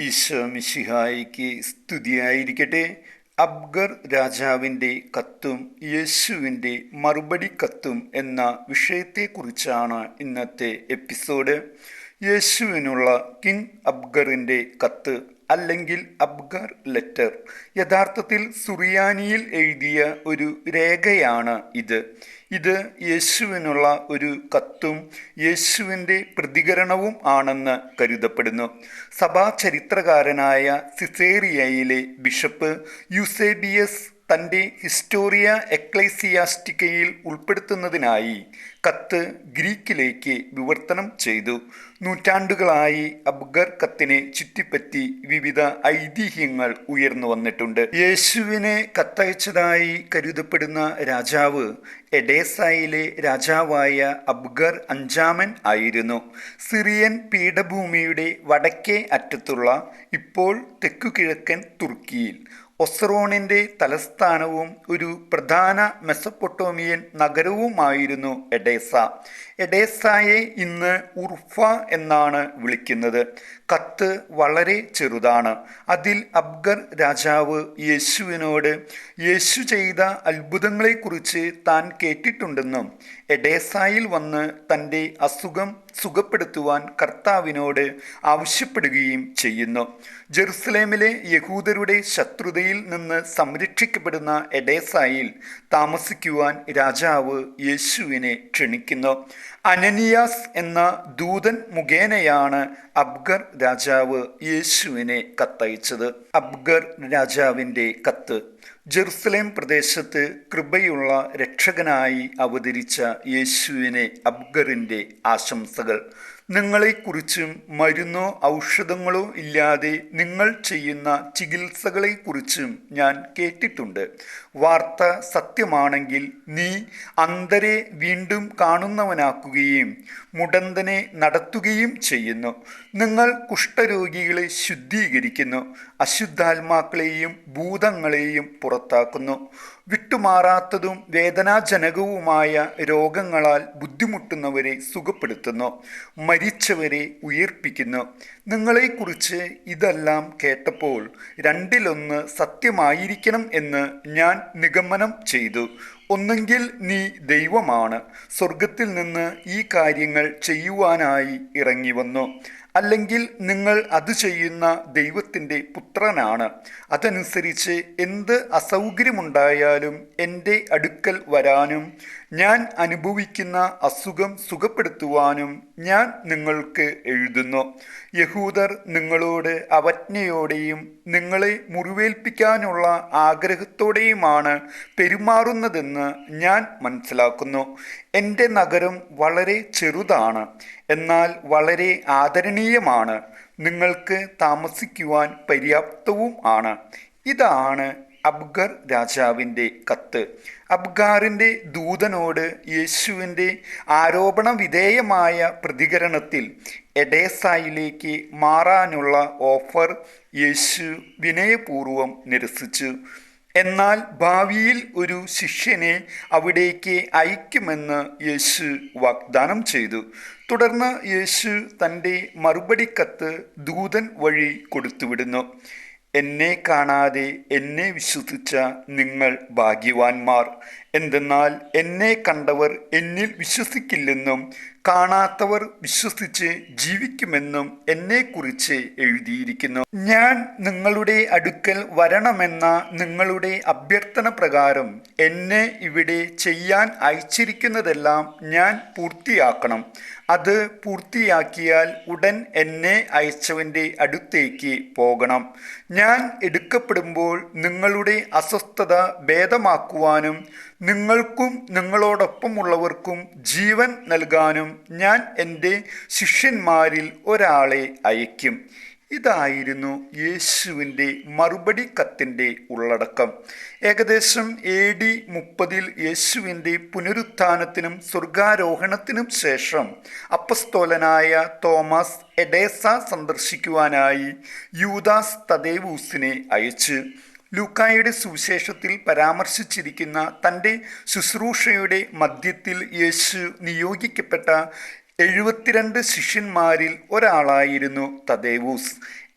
ഈശോ മിശിഹായിക്ക് സ്തുതിയായിരിക്കട്ടെ. അബ്ഗർ രാജാവിന്റെ കത്തും യേശുവിന്റെ മറുപടി കത്തും എന്ന വിഷയത്തെക്കുറിച്ചാണ് ഇന്നത്തെ എപ്പിസോഡ്. യേശുവിനുള്ള കിങ് അബ്ഗറിന്റെ കത്ത് അല്ലെങ്കിൽ അബ്ഗർ ലെറ്റർ. യഥാർത്ഥത്തിൽ സുറിയാനിയിൽ എഴുതിയ ഒരു രേഖയാണ് ഇത്. ഇത് യേശുവിനുള്ള ഒരു കത്തും യേശുവിന്റെ പ്രതികരണവും ആണെന്ന് കരുതപ്പെടുന്നു. സഭാ ചരിത്രകാരനായ സിസേറിയയിലെ ബിഷപ്പ് യുസേബിയസ് തന്റെ ഹിസ്റ്റോറിയ എക്ലൈസിയാസ്റ്റിക്കയിൽ ഉൾപ്പെടുത്തുന്നതിനായി കത്ത് ഗ്രീക്കിലേക്ക് വിവർത്തനം ചെയ്തു. നൂറ്റാണ്ടുകളായി അബ്ഗർ കത്തിനെ ചുറ്റിപ്പറ്റി വിവിധ ഐതിഹ്യങ്ങൾ ഉയർന്നു വന്നിട്ടുണ്ട്. യേശുവിനെ കത്തയച്ചതായി കരുതപ്പെടുന്ന രാജാവ് എഡേസായിലെ രാജാവായ അബ്ഗർ അഞ്ചാമൻ ആയിരുന്നു. സിറിയൻ പീഠഭൂമിയുടെ വടക്കേ അറ്റത്തുള്ള ഇപ്പോൾ തെക്കു കിഴക്കൻ തുർക്കിയിൽ. ഒസ്റോണിന്റെ തലസ്ഥാനവും ഒരു പ്രധാന മെസപ്പൊട്ടോമിയൻ നഗരവുമായിരുന്നു എഡേസ. എഡേസയെ ഇന്ന് ഉർഫ എന്നാണ് വിളിക്കുന്നത്. കത്ത് വളരെ ചെറുതാണ്. അതിൽ അബ്ഗർ രാജാവ് യേശുവിനോട് യേശു ചെയ്ത അത്ഭുതങ്ങളെക്കുറിച്ച് താൻ കേട്ടിട്ടുണ്ടെന്നും എഡേസായിൽ വന്ന് തന്റെ അസുഖം സുഖപ്പെടുത്തുവാൻ കർത്താവിനോട് ആവശ്യപ്പെടുകയും ചെയ്യുന്നു. ജെറുസലേമിലെ യഹൂദരുടെ ശത്രുതയിൽ നിന്ന് സംരക്ഷിക്കപ്പെടുന്ന എഡേസായിൽ താമസിക്കുവാൻ രാജാവ് യേശുവിനെ ക്ഷണിക്കുന്നു. അനനിയാസ് എന്ന ദൂതൻ മുഖേനയാണ് അബ്ഗർ രാജാവ് യേശുവിനെ കത്തയച്ചത്. അബ്ഗർ രാജാവിന്റെ കത്ത്. ജെറുസലേം പ്രദേശത്ത് കൃപയുള്ള രക്ഷകനായി അവതരിച്ച യേശുവിനെ അബ്ഗറിന്റെ ആശംസകൾ. നിങ്ങളെക്കുറിച്ചും മരുന്നോ ഔഷധങ്ങളോ ഇല്ലാതെ നിങ്ങൾ ചെയ്യുന്ന ചികിത്സകളെക്കുറിച്ചും ഞാൻ കേട്ടിട്ടുണ്ട്. വാർത്ത സത്യമാണെങ്കിൽ നീ അന്തരെ വീണ്ടും കാണുന്നവനാക്കുകയും മുടന്തനെ നടത്തുകയും ചെയ്യുന്നു. നിങ്ങൾ കുഷ്ഠരോഗികളെ ശുദ്ധീകരിക്കുന്നു. അശുദ്ധാത്മാക്കളെയും ഭൂതങ്ങളെയും പുറത്താക്കുന്നു. വിട്ടുമാറാത്തതും വേദനാജനകവുമായ രോഗങ്ങളാൽ ബുദ്ധിമുട്ടുന്നവരെ സുഖപ്പെടുത്തുന്നു. മരിച്ചവരെ ഉയർപ്പിക്കുന്നു. നിങ്ങളെക്കുറിച്ച് ഇതെല്ലാം കേട്ടപ്പോൾ രണ്ടിലൊന്ന് സത്യമായിരിക്കണം എന്ന് ഞാൻ നിഗമനം ചെയ്തു. ഒന്നെങ്കിൽ നീ ദൈവമാണ്. സ്വർഗത്തിൽ നിന്ന് ഈ കാര്യങ്ങൾ ചെയ്യുവാനായി ഇറങ്ങി വന്നു. അല്ലെങ്കിൽ നിങ്ങൾ അത് ചെയ്യുന്ന ദൈവത്തിന്റെ പുത്രനാണ്. അതനുസരിച്ച് എന്ത് അസൗകര്യമുണ്ടായാലും എന്റെ അടുക്കൽ വരാനും ഞാൻ അനുഭവിക്കുന്ന അസുഖം സുഖപ്പെടുത്തുവാനും ഞാൻ നിങ്ങൾക്ക് എഴുതുന്നു. യഹൂദർ നിങ്ങളോട് അവജ്ഞയോടെയും നിങ്ങളെ മുറിവേൽപ്പിക്കാനുള്ള ആഗ്രഹത്തോടെയുമാണ് പെരുമാറുന്നതെന്ന് ഞാൻ മനസ്സിലാക്കുന്നു. എന്റെ നഗരം വളരെ ചെറുതാണ് എന്നാൽ വളരെ ആദരണീയമാണ്. നിങ്ങൾക്ക് താമസിക്കുവാൻ പര്യാപ്തവും ആണ്. ഇതാണ് അബ്ഗർ രാജാവിന്റെ കത്ത്. അബ്ഗാറിന്റെ ദൂതനോട് യേശുവിന്റെ ആരോപണ വിധേയമായ പ്രതികരണത്തിൽ എഡേസായിലേക്ക് മാറാനുള്ള ഓഫർ യേശു വിനയപൂർവം നിരസിച്ചു. എന്നാൽ ഭാവിയിൽ ഒരു ശിഷ്യനെ അവിടേക്ക് അയക്കുമെന്ന് യേശു വാഗ്ദാനം ചെയ്തു. തുടർന്ന് യേശു തന്റെ മറുപടി കത്ത് ദൂതൻ വഴി കൊടുത്തുവിടുന്നു. എന്നെ കാണാതെ എന്നെ വിശ്വസിച്ച നിങ്ങൾ ഭാഗ്യവാന്മാർ. എന്തെന്നാൽ എന്നെ കണ്ടവർ എന്നിൽ വിശ്വസിക്കില്ലെന്നും കാണാത്തവർ വിശ്വസിച്ച് ജീവിക്കുമെന്നും എന്നെക്കുറിച്ച് എഴുതിയിരിക്കുന്നു. ഞാൻ നിങ്ങളുടെ അടുക്കൽ വരണമെന്ന നിങ്ങളുടെ അഭ്യർത്ഥന പ്രകാരം എന്നെ ഇവിടെ ചെയ്യാൻ അയച്ചിരിക്കുന്നതെല്ലാം ഞാൻ പൂർത്തിയാക്കണം. അത് പൂർത്തിയാക്കിയാൽ ഉടൻ എന്നെ അയച്ചവന്റെ അടുത്തേക്ക് പോകണം. ഞാൻ എടുക്കപ്പെടുമ്പോൾ നിങ്ങളുടെ അസ്വസ്ഥത ഭേദമാക്കുവാനും നിങ്ങൾക്കും നിങ്ങളോടൊപ്പമുള്ളവർക്കും ജീവൻ നൽകാനും ഞാൻ എന്റെ ശിഷ്യന്മാരിൽ ഒരാളെ അയക്കും ഇതായിരുന്നു യേശുവിന്റെ മറുപടി കത്തിന്റെ ഉള്ളടക്കം. ഏകദേശം എ ഡി മുപ്പതിൽ യേശുവിന്റെ പുനരുത്ഥാനത്തിനും സ്വർഗാരോഹണത്തിനും ശേഷം അപ്പസ്തോലനായ തോമസ് എഡേസ സന്ദർശിക്കുവാനായി യൂദാസ് തദേവൂസിനെ അയച്ചു. ലൂക്കായുടെ സുവിശേഷത്തിൽ പരാമർശിച്ചിരിക്കുന്ന തന്റെ ശുശ്രൂഷയുടെ മധ്യത്തിൽ യേശു നിയോഗിക്കപ്പെട്ട എഴുപത്തിരണ്ട് ശിഷ്യന്മാരിൽ ഒരാളായിരുന്നു തദേവൂസ്.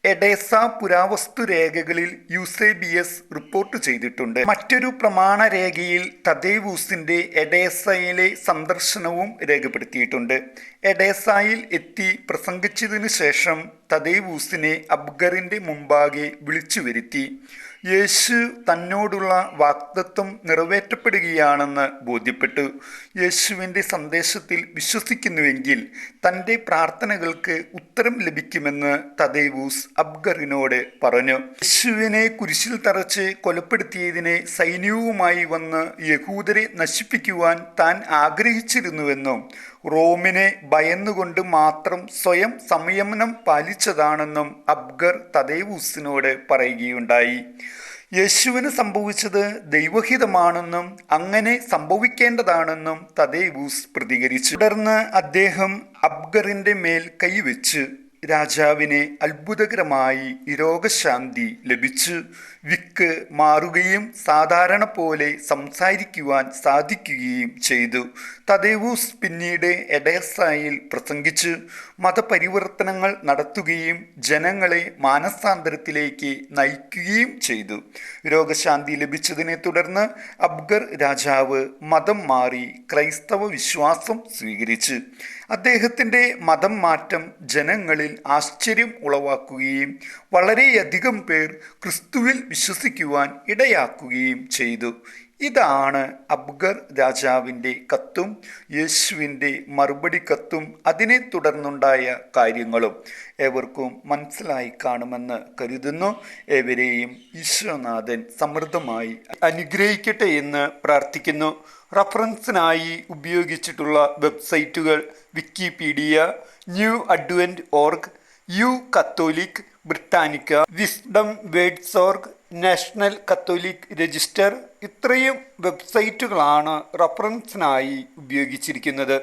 എഡേസ പുരാവസ്തു രേഖകളിൽ യുസേബിയസ് റിപ്പോർട്ട് ചെയ്തിട്ടുണ്ട്. മറ്റൊരു പ്രമാണ രേഖയിൽ തദേവൂസിന്റെ എഡേസയിലെ സന്ദർശനവും രേഖപ്പെടുത്തിയിട്ടുണ്ട്. എഡേസായിൽ എത്തി പ്രസംഗിച്ചതിനു ശേഷം തദേവൂസിനെ അബ്ഗറിന്റെ മുമ്പാകെ വിളിച്ചു വരുത്തി യേശു തന്നോടുള്ള വാക്തത്വം നിറവേറ്റപ്പെടുകയാണെന്ന് ബോധ്യപ്പെട്ടു. യേശുവിന്റെ സന്ദേശത്തിൽ വിശ്വസിക്കുന്നുവെങ്കിൽ തന്റെ പ്രാർത്ഥനകൾക്ക് ഉത്തരം ലഭിക്കുമെന്ന് തദൈവൂസ് അബ്ഗറിനോട് പറഞ്ഞു. യേശുവിനെ കുരിശിൽ തറച്ച് കൊലപ്പെടുത്തിയതിനെ സൈന്യവുമായി വന്ന് യഹൂദരെ നശിപ്പിക്കുവാൻ താൻ ആഗ്രഹിച്ചിരുന്നുവെന്നും റോമിനെ ഭയന്നുകൊണ്ട് മാത്രം സ്വയം സംയമനം പാലിച്ചതാണെന്നും അബ്ഗർ തദേവൂസിനോട് പറയുകയുണ്ടായി. യേശുവിന് സംഭവിച്ചത് ദൈവഹിതമാണെന്നും അങ്ങനെ സംഭവിക്കേണ്ടതാണെന്നും തദേവൂസ് പ്രതികരിച്ചു. തുടർന്ന് അദ്ദേഹം അബ്ഗറിന്റെ മേൽ കൈവച്ച് രാജാവിനെ അത്ഭുതകരമായി രോഗശാന്തി ലഭിച്ചു വിക്ക് മാറുകയും സാധാരണ പോലെ സംസാരിക്കുവാൻ സാധിക്കുകയും ചെയ്തു. തദേവൂസ് പിന്നീട് എഡേസായിൽ പ്രസംഗിച്ചു മതപരിവർത്തനങ്ങൾ നടത്തുകയും ജനങ്ങളെ മാനസാന്തരത്തിലേക്ക് നയിക്കുകയും ചെയ്തു. രോഗശാന്തി ലഭിച്ചതിനെ തുടർന്ന് അബ്ഗർ രാജാവ് മതം മാറി ക്രൈസ്തവ വിശ്വാസം സ്വീകരിച്ചു. അദ്ദേഹത്തിന്റെ മതം മാറ്റം ജനങ്ങളിൽ ആശ്ചര്യം ഉളവാക്കുകയും വളരെയധികം പേർ ക്രിസ്തുവിൽ വിശ്വസിക്കുവാൻ ഇടയാക്കുകയും ചെയ്തു. ഇതാണ് അബ്ഗർ രാജാവിന്റെ കത്തും യേശുവിന്റെ മറുപടി കത്തും അതിനെ തുടർന്നുണ്ടായ കാര്യങ്ങളും ഏവർക്കും മനസ്സിലായി കാണുമെന്ന് കരുതുന്നു. ഏവരെയും ഈശ്വരനാഥൻ സമൃദ്ധമായി അനുഗ്രഹിക്കട്ടെ എന്ന് പ്രാർത്ഥിക്കുന്നു. റഫറൻസിനായി ഉപയോഗിച്ചിട്ടുള്ള വെബ്സൈറ്റുകൾ Wikipedia new advent org U Catholic Britannica wisdom words org national Catholic register ഇത്രയും വെബ്സൈറ്റുകളാണ് റഫറൻസിനായി ഉപയോഗിച്ചിരിക്കുന്നത്.